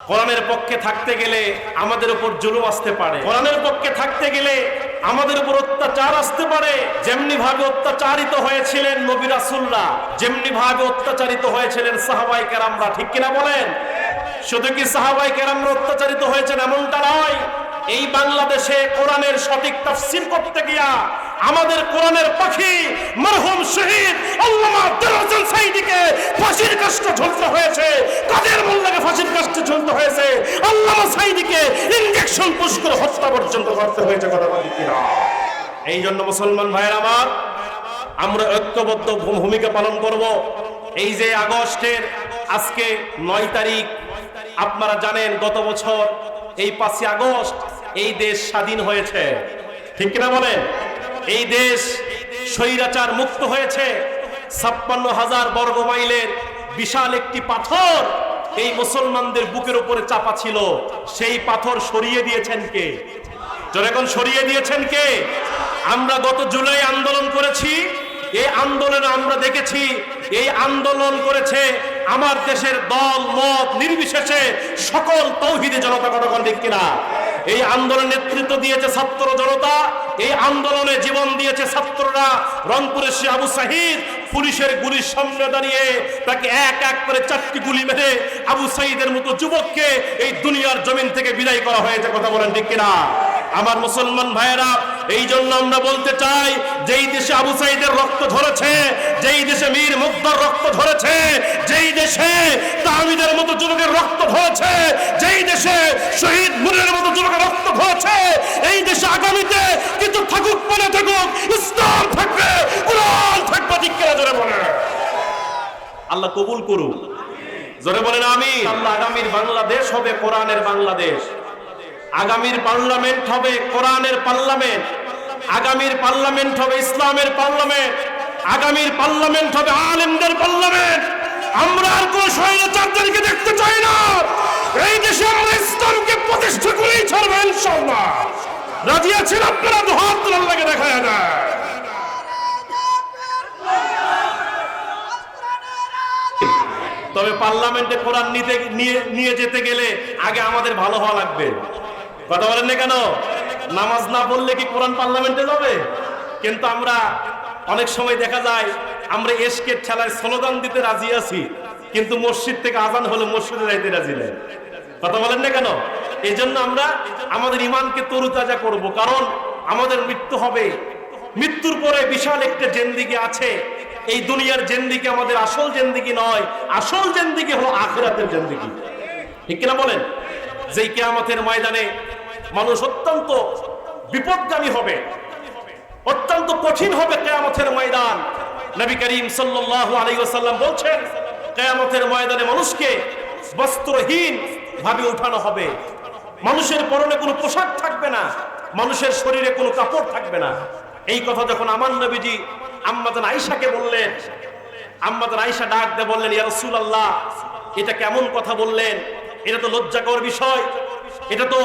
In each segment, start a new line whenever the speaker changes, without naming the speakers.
কোরআনের পক্ষে থাকতে গেলে আমাদের উপর জুলুম আসতে পারে। কোরআনের পক্ষে থাকতে গেলে আমাদের উপর অত্যাচার আসতে পারে। যেমনি ভাবে অত্যাচারিত হয়েছিলেন নবী রাসূলরা, যেমনি ভাবে অত্যাচারিত হয়েছিলেন সাহাবাই কেরামরা, ঠিক কিনা বলেন? শুধু কি সাহাবাই কেরামরা অত্যাচারিত হয়েছেন এমনটা নয়। এই বাংলাদেশে কোরআনের সঠিক তাফসীর করতে গিয়া আমাদের কোরআনের পাখি, মরহুম শহীদ ফাঁসির কাষ্টে ঝুলতে হয়েছে। কাদের মোল্লাকে ফাঁসির কাষ্টে ঝুলতে হয়েছে? আল্লামা সাইদিকে ইনজেকশন পুশ করে হত্যা পর্যন্ত করতে হয়েছে কথা বলি এই জন্য মুসলমান ভাইয়ের আমার, আমরা ঐক্যবদ্ধ ভূমিকা পালন করব। এই যে আগস্টের আজকে নয় তারিখ, আপনারা জানেন গত বছর এই পাঁচই আগস্ট এই দেশ স্বাধীন হয়েছে। ঠিক কিনা বলেন? এই দেশ স্বৈরাচার মুক্ত হয়েছে। ছাপ্পান্ন হাজার বর্গ মাইলের বিশাল একটি পাথর। এই মুসলমানদের বুকের উপরে চাপা ছিল। সেই পাথর সরিয়ে দিয়েছেন কে? যখন সরিয়ে দিয়েছেন কে? আমরা গত জুলাই আন্দোলন করেছি। এই আন্দোলনে আমরা দেখেছি। এই আন্দোলন করেছে আমার দেশের দল, মত নির্বিশেষে সকল তৌহিদে জনতা কতক্ষণ ঠিক কিনা এই আন্দোলন নেতৃত্ব দিয়েছে ছাত্র জনতা। এই আন্দোলনে জীবন দিয়েছে ছাত্ররা। রংপুরের সে আবু সাহিদ পুলিশের গুলির সামনে দাঁড়িয়ে তাকে এক এক করে চারটি গুলি মেরে আবু সাইদের মতো যুবককে এই দুনিয়ার জমিন থেকে বিদায় করা হয়েছে, কথা বলেন ঠিক কিনা? আমার মুসলমান ভাইয়েরা এই জন্য আমরা বলতে চাই যেই দেশে আবু সাইদের রক্ত ধরেছে যেই দেশে মীর মুগ্ধর রক্ত ধরেছে যেই দেশে তামিদের মতো যুবকের রক্ত ঝরেছে যেই দেশে শহীদ মুরের মতো যুবকের রক্ত ঝরেছে এই দেশে আগামীতে কিছু থাকুক মনে থাকুক ইসলাম থাকবে কোরআন থাকবে কিনা জোরে বলে আল্লাহ কবুল করুক। জোরে বলেন আমি আল্লাহ আগামীর বাংলাদেশ হবে কোরআনের বাংলাদেশ। আগামীর পার্লামেন্ট হবে কোরআনের পার্লামেন্ট, আগামীর পার্লামেন্ট হবে ইসলামের পার্লামেন্ট, আগামীর পার্লামেন্ট হবে আলেমদের পার্লামেন্ট। আমরা আর কোন স্বৈরাচারদেরকে দেখতে চাই না। এই দেশে আমরা ইসলামকে প্রতিষ্ঠা করেই ছাড়বো, ইনশাআল্লাহ। রাজি আছেন আপনারা? তো হাত দেখা যায় না। তবে পার্লামেন্টে কোরআন নিতে নিয়ে নিয়ে যেতে গেলে আগে আমাদের ভালো হওয়া লাগবে। কথা বলেন না কেন? নামাজ না পড়লে কি কোরআন পার্লামেন্টে যাবে? কিন্তু আমরা অনেক সময় দেখা যায়, আমরা এসকের খেলায় স্লোগান দিতে রাজি আছি, কিন্তু মসজিদ থেকে আজান হলে মসজিদে যাইতে রাজি নেই। কথা বলেন না কেন? এই জন্য আমরা আমাদের ইমানকে তরুতাজা করব, কারণ আমাদের মৃত্যু হবে। মৃত্যুর পরে বিশাল একটা জেন্দিগি আছে। এই দুনিয়ার জেন্দিগি আমাদের আসল জেন্দিগি নয়, আসল জেন্দিগি হলো আখিরাতের জেন্দিগি। ঠিক কিনা বলেন? যেই কেয়ামতের ময়দানে মানুষ অত্যন্ত বিপদগামী হবে। অত্যন্ত কঠিন হবে কেয়ামতের ময়দান। নবী করিম সাল্লাল্লাহু আলাইহি ওয়াসাল্লাম বলছেন, কেয়ামতের ময়দানে মানুষকে বস্ত্রহীন ভাবে উঠানো হবে। মানুষের পরনে কোনো পোশাক থাকবে না, মানুষের শরীরে কোনো কাপড় থাকবে না। এই কথা যখন আমার নবীজি আম্মাদান আয়েশাকে বললেন আম্মাদান আয়েশা ডাক দিয়ে বললেন, ইয়া রাসূলুল্লাহ, এটা কেমন কথা বললেন? এটা তো লজ্জাকর বিষয়। এটা তো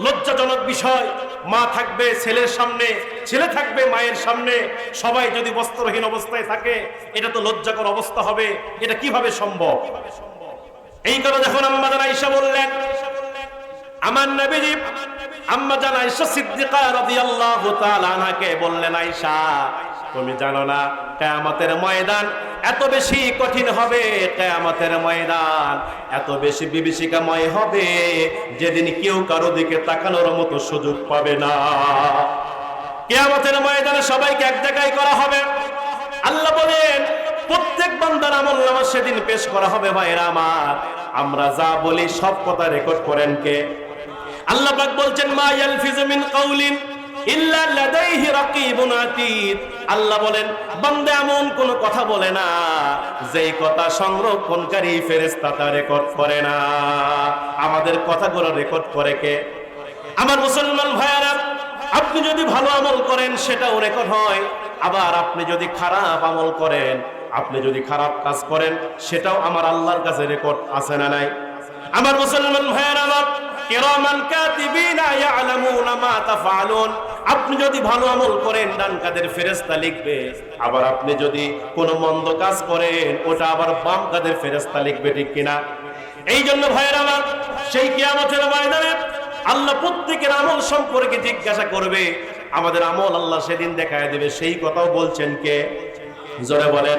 লজ্জাজনক বিষয়। মা থাকবে ছেলের সামনে, ছেলে থাকবে মায়ের সামনে। সবাই যদি বস্ত্রহীন অবস্থায় থাকে, এটা তো লজ্জাকর অবস্থা হবে। এটা কীভাবে সম্ভব? এই কথা যখন আম্মাদান আয়েশা বললেন, আমার নবীজি আম্মা জান আয়েশা সিদ্দিকা রাদিয়াল্লাহু তাআলা আনহাকে বললেন, আয়েশা, তুমি জানো না, কিয়ামতের ময়দান এত বেশি কঠিন হবে কিয়ামতের ময়দান, এত বেশি বিভীষিকাময় হবে যেদিন কেউ কারও দিকে তাকানোর মতো সুযোগ পাবে না। কেয়ামতের ময়দানে সবাইকে এক জায়গায় করা হবে। আল্লাহ বলেন, প্রত্যেক বান্দার আমল নামা সেদিন পেশ করা হবে ভাইরা আমার। আমরা যা বলি সব কথা রেকর্ড করেন কে? আল্লাহ পাক বলছেন, মা ইয়ালফিজু মিন কাউলিন ইল্লা লাদাইহি রাকিবুন আতীদ আল্লাহ বলেন, বান্দা এমন কোন কথা বলে না, যেই কথা সংরক্ষণকারী ফেরেশতা তা রেকর্ড করে না। আমাদের কথাগুলো রেকর্ড করে কে? আমার মুসলমান ভাইয়ারা, আপনি যদি ভালো আমল করেন, সেটাও রেকর্ড হয়। আবার আপনি যদি খারাপ আমল করেন, আপনি যদি খারাপ কাজ করেন, সেটাও আমার আল্লাহর কাছে রেকর্ড আছে না নাই? আমার মুসলমান ভাইয়ের, আমার কিরামান কাতিবিনা ইয়ালামুনা মা আপনি যদি ভালো আমল করেন, ডান কাদের ফেরেশতা লিখবে। আবার আপনি যদি কোনো মন্দ কাজ করেন, ওটা আবার বাম কাদের ফেরেশতা লিখবে, ঠিক কিনা? এই জন্য ভাইয়ের আমার, সেই কিয়ামতের ময়দানে আল্লাহ প্রত্যেকের আমল সম্পর্কে জিজ্ঞাসা করবে। আমাদের আমল আল্লাহ সেদিন দেখায় দেবে। সেই কথাও বলছেন কে? জোরে বলেন।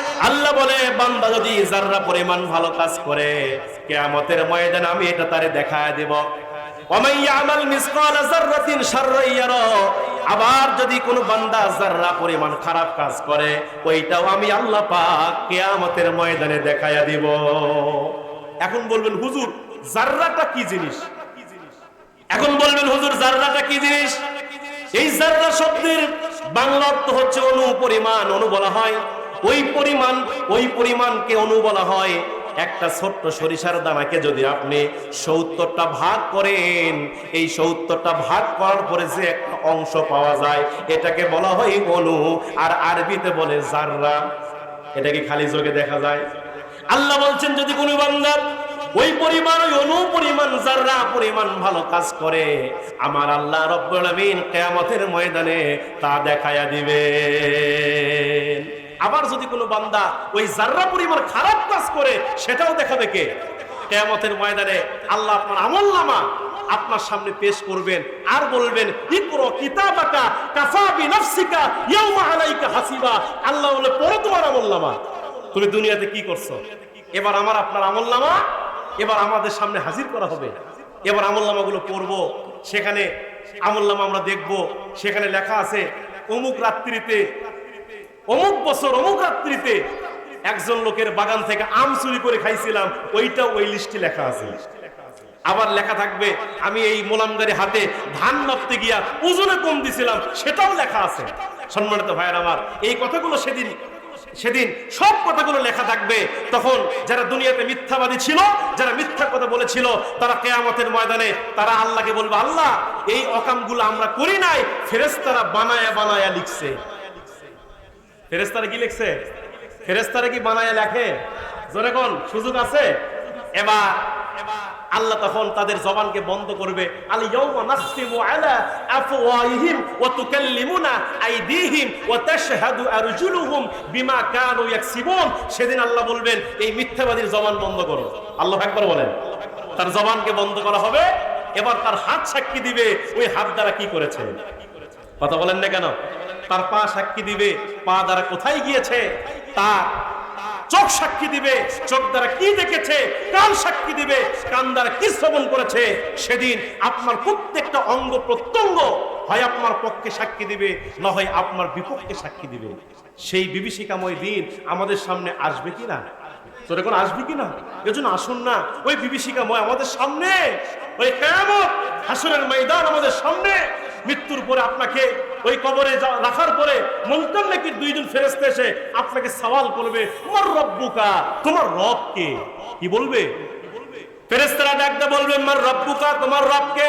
আল্লাহ বলে, বান্দা যদি যাররা পরিমাণ ভালো কাজ করে, কিয়ামতের ময়দানে আমি এটা তারে দেখায় দেব। আবার যদি কোনো বান্দা যাররা পরিমাণ খারাপ কাজ করে, ওইটাও আমি আল্লাহ পাক কিয়ামতের ময়দানে দেখায়া দিব। এখন বলবেন, হুজুর জাররাটা কি জিনিস? এখন বলবেন, হুজুর জাররাটা কি জিনিস? এই জাররা শব্দের বাংলা অর্থ হচ্ছে অনু পরিমাণ অনু বলা হয়। ওই পরিমাণ, ওই পরিমাণকে অনু বলা হয়। একটা ছোট্ট সরিষার দানাকে যদি আপনি সত্তরটা ভাগ করেন, এই সত্তরটা ভাগ করার পরে যে একটা অংশ পাওয়া যায়, এটাকে বলা হয় অনু আর আরবিতে বলে জাররা। এটা কি খালি চোখে দেখা যায়? আল্লাহ বলছেন, যদি কোনো বান্দা ওই পরিমাণ, ওই অনু পরিমাণ যারা পরিমাণ ভালো কাজ করে, আমার আল্লাহ রব্বুল আমিন কিয়ামতের ময়দানে তা দেখায়া দিবে আবার যদি কোনো বান্দা ওই জাররা পরিমাণ খারাপ কাজ করে, সেটাও দেখাবে কে কিয়ামতের ময়দানে আল্লাহ আপনার আমল নামা আপনার সামনে পেশ করবেন আর বলবেন, ইকরো কিতাবাকা কাফা বিনাফসিকা ইয়াউমা আলাইকা আল্লাহ বলে পড়ো তোমার আমল নামা তুমি দুনিয়াতে কি করছ? এবার আমার আপনার আমল নামা এবার আমাদের সামনে হাজির করা হবে। এবার আমল নামাগুলো পড়ব। সেখানে আমল নামা আমরা দেখব। সেখানে লেখা আছে, অমুক রাত্রিতে অমুক বছর, অমুক রাত্রিতে একজন লোকের বাগান থেকে আম চুরি করে খাইছিলাম ওইটা ওই লিস্টে লেখা আছে। আবার লেখা থাকবে, আমি এই মোলামদারি হাতে ধান মাপতে গিয়া ওজনে কম দিছিলাম, সেটাও লেখা আছে। সম্মানিত ভাইয়ের আমার, এই কথাগুলো সেদিন সেদিন সব কথাগুলো লেখা থাকবে। তখন যারা দুনিয়াতে মিথ্যাবাদী ছিল, যারা মিথ্যা কথা বলেছিল, তারা কেয়ামতের ময়দানে, তারা আল্লাহকে বলবে, আল্লাহ, এই অকামগুলো আমরা করি নাই ফেরেস্তারা বানায়া বানায়া লিখছে। ফেরেস্তারা কি লিখছে? ফেরেস্তারা কি বানায় লেখে? জোরে কোন, সুযোগ আছে? এবার আল্লাহ তখন তাদের জবানকে বন্ধ করবে। সেদিন আল্লাহ বলবেন, এই মিথ্যাবাদীর জবান বন্ধ করো। আল্লাহ একবার বলেন। তার জবানকে বন্ধ করা হবে। এবার তার হাত সাক্ষী দিবে, ওই হাত দ্বারা কি করেছে? কথা বলেন না কেন? তার পা সাক্ষী দিবে, পা দ্বারা কোথায় গিয়েছে? তার চোখ সাক্ষী দিবে, চোখ দ্বারা কি দেখেছে? কান সাক্ষী দিবে, কান দ্বারা কি শ্রবণ করেছে? সেদিন আপনার প্রত্যেকটা অঙ্গ প্রত্যঙ্গ হয় আপনার পক্ষে সাক্ষী দিবে, না হয় আপনার বিপক্ষে সাক্ষী দিবে। সেই বিভীষিকাময় দিন আমাদের সামনে আসবে কি না? তোর এখন আসবি কি না? এজন্য আসুন না। ওই বিভীষিকাময় আমাদের সামনে, ওই কেমন হাসনের ময়দান আমাদের সামনে। মৃত্যুর পরে আপনাকে ওই কবরে রাখার পরে মন্তন নাকি দুইজন ফেরেস্তে এসে আপনাকে সওয়াল করবে, তোমার রব্বুকা, তোমার রব কে? কি বলবে? ফেরেস্তারা ডাকতে বলবে, মার রব্বুকা, তোমার রবকে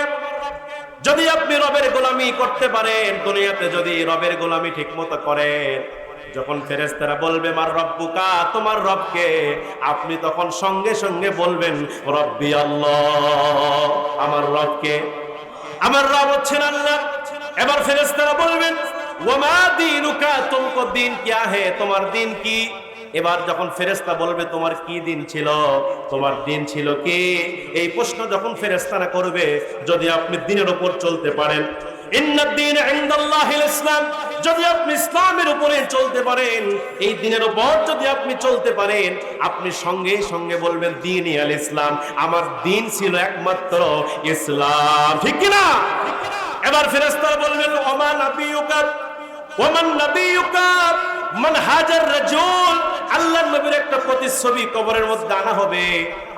যদি আপনি রবের গোলামি করতে পারেন, দুনিয়াতে যদি রবের গোলামি ঠিক মতো করেন যখন ফেরেস্তারা বলবে, মার রব্বুকা, তোমার রবকে? আপনি তখন সঙ্গে সঙ্গে বলবেন, রব্বি আল্লাহ, আমার রবকে। আমার রব হচ্ছেন আল্লাহ। এবার ফেরেস্তারা বলবেন ওমা দিনুকা তুমকো দিন কিয়া হে তোমার দিন কি? এবার যখন ফেরেস্তা বলবে, তোমার কি দিন ছিল? তোমার দিন ছিল কি? এই প্রশ্ন যখন ফেরেস্তারা করবে, যদি আপনি দিনের উপর চলতে পারেন যদি আপনি ইসলামের উপরে চলতে পারেন, এই দিনের উপর যদি আপনি চলতে পারেন, আপনি সঙ্গে সঙ্গে বলবেন, দিন আল ইসলাম, আমার দিন ছিল একমাত্র ইসলাম। ঠিক কি না এবার ফেরেশতারা বলবেন ওমান নাবিয়ুকা ওমান নাবিয়ুকা, মান হাজার রাজুল আল্লাহর নবীর একটা প্রতিচ্ছবি কবরের মধ্যে আনা হবে।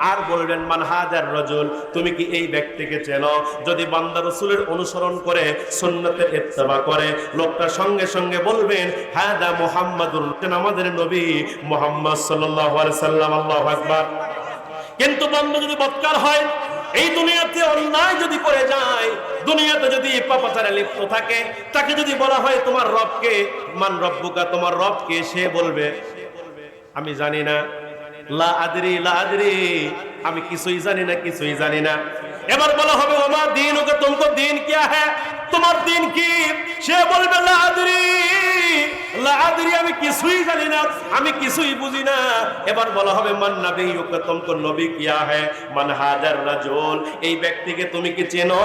আর বলবেন, মান হাজার রাজুল, তুমি কি এই ব্যক্তিকে চেনো? যদি বান্দা রসুলের অনুসরণ করে, সুন্নতের ইত্তেবা করে, লোকটা সঙ্গে সঙ্গে বলবেন, হাদা মুহাম্মাদুর আমাদের নবী মুহাম্মদ আলাইহি সাল্লাম, আল্লাহু আকবার। কিন্তু বন্ধু, যদি বৎকার হয়, এই দুনিয়াতে অন্যায় যদি করে যায়, দুনিয়াতে যদি পাপাচারে লিপ্ত থাকে, তাকে যদি বলা হয়, তোমার রবকে, মান রব্বুকা, তোমার রবকে, সে বলবে আমি জানি না। লা আদরি লা আদরি। আমি কিছুই জানি না, কিছুই জানি না। এবার বলা হবে, ওমা দিন ওকে তুমকো দিন কিয়া হ্যাঁ তোমার দিন কি? সে বলবে লা আদরি লা আদরি আমি কিছুই জানি না, আমি কিছুই বুঝি না। এবার বলা হবে, মান নবী ওকে তুমকো নবী কিয়া হ্যাঁ মান হাজার রাজুল, এই ব্যক্তিকে তুমি কি চেনো?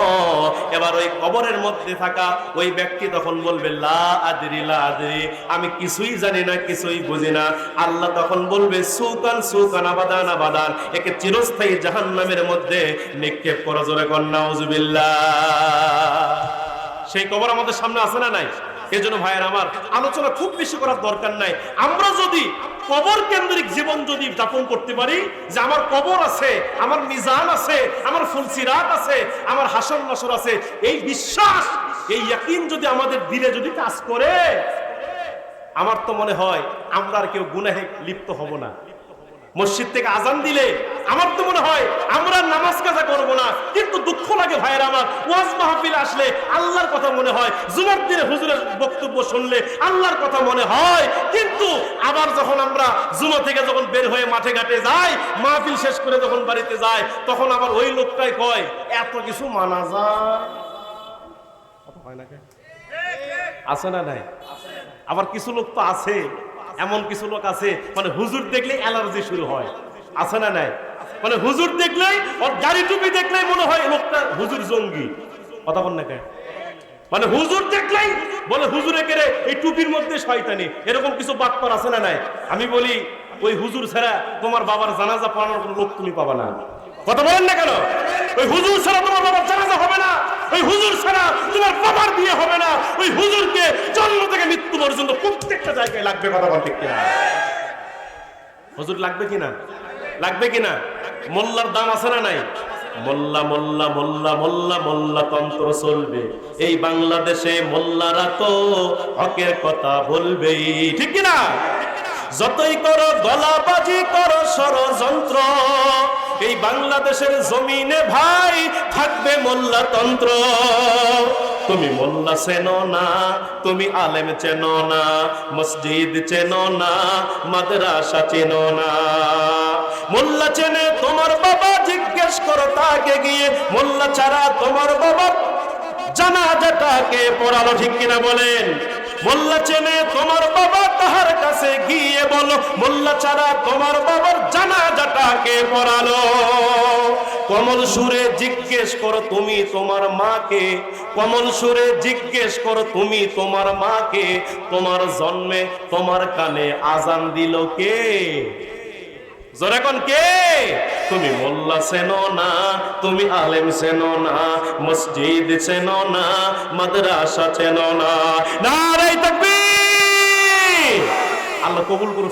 এবার ওই কবরের মধ্যে থাকা ওই ব্যক্তি তখন বলবে লা আদরি লা আদরি আমি কিছুই জানি না, কিছুই বুঝি না। আল্লাহ তখন বলবে, সুকান সুকান, আবাদান আবাদান, একে চিরস্থায়ী জাহান্নামের মধ্যে নিক্ষেপ করা, জোরে কন্যা সেই কবর আমাদের সামনে আছে না নাই? এই জন্য ভাইয়ের আমার আলোচনা খুব বেশি করার দরকার নাই। আমরা যদি কবর কেন্দ্রিক জীবন যদি যাপন করতে পারি, যে আমার কবর আছে, আমার মিজান আছে, আমার ফুলসিরাত আছে, আমার হাসন নাসর আছে, এই বিশ্বাস, এই ইয়াকিন যদি আমাদের দিলে যদি কাজ করে, আমার তো মনে হয় আমরা আর কেউ গুনাহে লিপ্ত হব না। মসজিদ থেকে আজান দিলে আমার তো মনে হয় আমরা নামাজ কাজা করব না, কিন্তু দুঃখ লাগে ভাইয়ের আমার। ওয়াজ মাহফিল আসলে আল্লাহর কথা মনে হয়, জুমার দিনে হুজুরের বক্তব্য শুনলে আল্লাহর কথা মনে হয়। কিন্তু আবার যখন আমরা জুমা থেকে যখন বের হয়ে মাঠে ঘাটে যাই, মাহফিল শেষ করে যখন বাড়িতে যায় তখন আবার ওই লোকটাই কয়, এত কিছু মানা যায়। হয় না আছে না নাই? আবার কিছু লোক তো আছে, এমন কিছু লোক আছে মানে হুজুর দেখলে অ্যালার্জি শুরু হয়। আছে না নাই? মানে হুজুর দেখলেই ওর গাড়ি টুপি দেখলেই মনে হয় লোকটা হুজুর জঙ্গি। কথা বল না কে মানে হুজুর দেখলেই বলে, হুজুরে কেড়ে এই টুপির মধ্যে শয়তানি। এরকম কিছু বাটপার আছে না নাই? আমি বলি, ওই হুজুর ছাড়া তোমার বাবার জানাজা পড়ানোর কোনো লোক তুমি পাবা না। কথা বলেন না কেন? ওই হুজুর ছাড়া তোমার বাবার জানাজা হবে না। ওই হুজুর ছাড়া তোমার বাবার বিয়ে হবে না। ওই হুজুরকে জন্ম থেকে মৃত্যু পর্যন্ত প্রত্যেকটা জায়গায় লাগবে, কথা বলতে কিনা? হুজুর লাগবে কিনা? লাগবে কিনা মোল্লার দাম আছে না নাই? মোল্লা মোল্লা মোল্লা মোল্লা মোল্লা তন্ত্র চলবে। এই বাংলাদেশে মোল্লারা তো হকের কথা বলবেই। ঠিক কিনা? যতই করো, গলাবাজি করো, ষড়যন্ত্র, এই বাংলাদেশের জমিনে ভাই থাকবে মোল্লা তন্ত্র। তুমি মোল্লা চেনো না, তুমি আলেম চেনো না, মসজিদ চেনো না, মাদ্রাসা চেনো না। মোল্লা চেনে তোমার বাবা জিজ্ঞেস করো তাকে গিয়ে, মোল্লা ছাড়া তোমার বাবা জানাজাটাকে পড়ালো ঠিক কিনা বলেন? মোল্লা চেনে তোমার বাবা তাহার কাছে গিয়ে বলো, মোল্লা ছাড়া তোমার বাবার জানাজাটাকে পড়ালো। কমল সুরে জিজ্ঞেস করো, তুমি তোমার মাকে? কমল সুরে জিজ্ঞেস করো, তুমি তোমার মাকে? তোমার জন্মে তোমার কানে আজান দিল কে? জোরাকন কে? তুমি মোল্লা চেনো না, তুমি আলেম চেনো না, মসজিদ চেনো না, মাদ্রাসা চেনো না। নারাই তাকবীর! আল্লাহ কবুল করুন